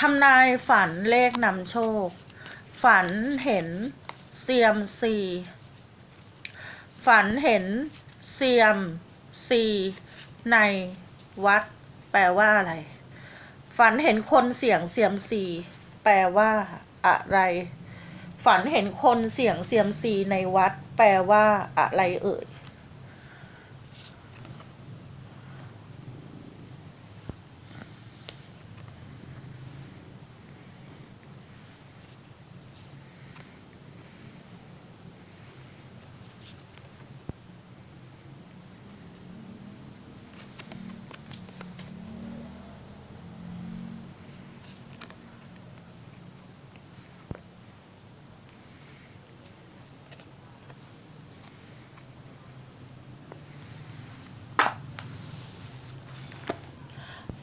ทำนายฝันเลขนำโชค ฝันเห็นเซียมซีฝันเห็นเซียมซีในวัด แปลว่าอะไร ฝันเห็นคนเสียงเซียมซีแปลว่าอะไร ฝันเห็นคนเสียงเซียมซีในวัด แปลว่าอะไรเอ่ย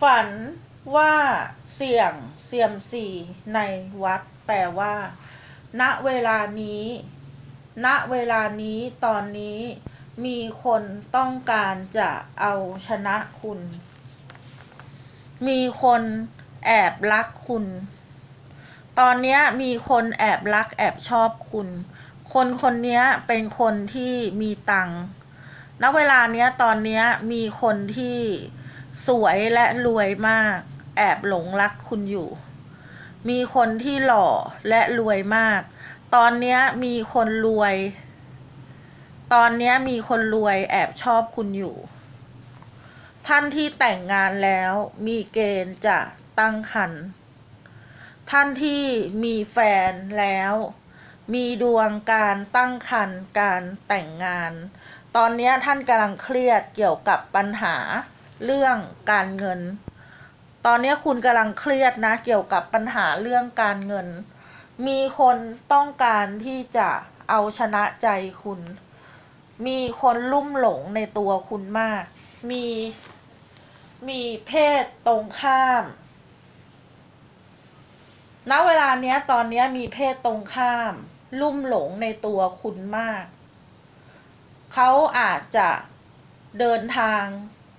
ฝันว่าเสี่ยงเซียมซีในวัด แปลว่า ณเวลานี้ ณเวลานี้ตอนนี้ มีคนต้องการจะเอาชนะคุณ มีคนแอบรักคุณ ตอนนี้มีคนแอบรักแอบชอบคุณ คนคนนี้เป็นคนที่มีตังค์ณเวลาเนี้ยตอนเนี้ยมีคนที่ สวยและรวยมาก แอบหลงรักคุณอยู่ มีคนที่หล่อและรวยมาก ตอนนี้มีคนรวย ตอนนี้มีคนรวยแอบชอบคุณอยู่ ท่านที่แต่งงานแล้วมีเกณฑ์จะตั้งครรภ์ท่านที่มีแฟนแล้ว มีดวงการตั้งครรภ์การแต่งงาน ตอนนี้ท่านกำลังเครียดเกี่ยวกับปัญหา เรื่องการเงิน ตอนนี้คุณกำลังเครียดนะ เกี่ยวกับปัญหาเรื่องการเงิน มีคนต้องการที่จะเอาชนะใจคุณ มีคนลุ่มหลงในตัวคุณมาก มี มีเพศตรงข้ามณเวลาเนี้ยตอนเนี้ยมีเพศตรงข้าม ลุ่มหลงในตัวคุณมาก เขาอาจจะเดินทาง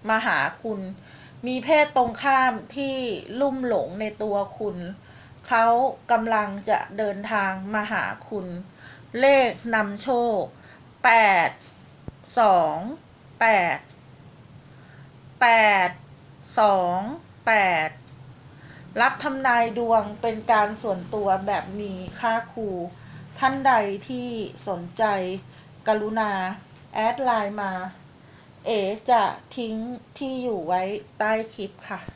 มาหาคุณ มีเพศตรงข้ามที่ลุ่มหลงในตัวคุณ เขากำลังจะเดินทางมาหาคุณ เลขนำโชคแปดสองแปดแปดสองแปดรับทำนายดวงเป็นการส่วนตัวแบบมีค่าครู ท่านใดที่สนใจกรุณา แอดไลน์มา เอจะทิ้งที่อยู่ไว้ใต้คลิปค่ะ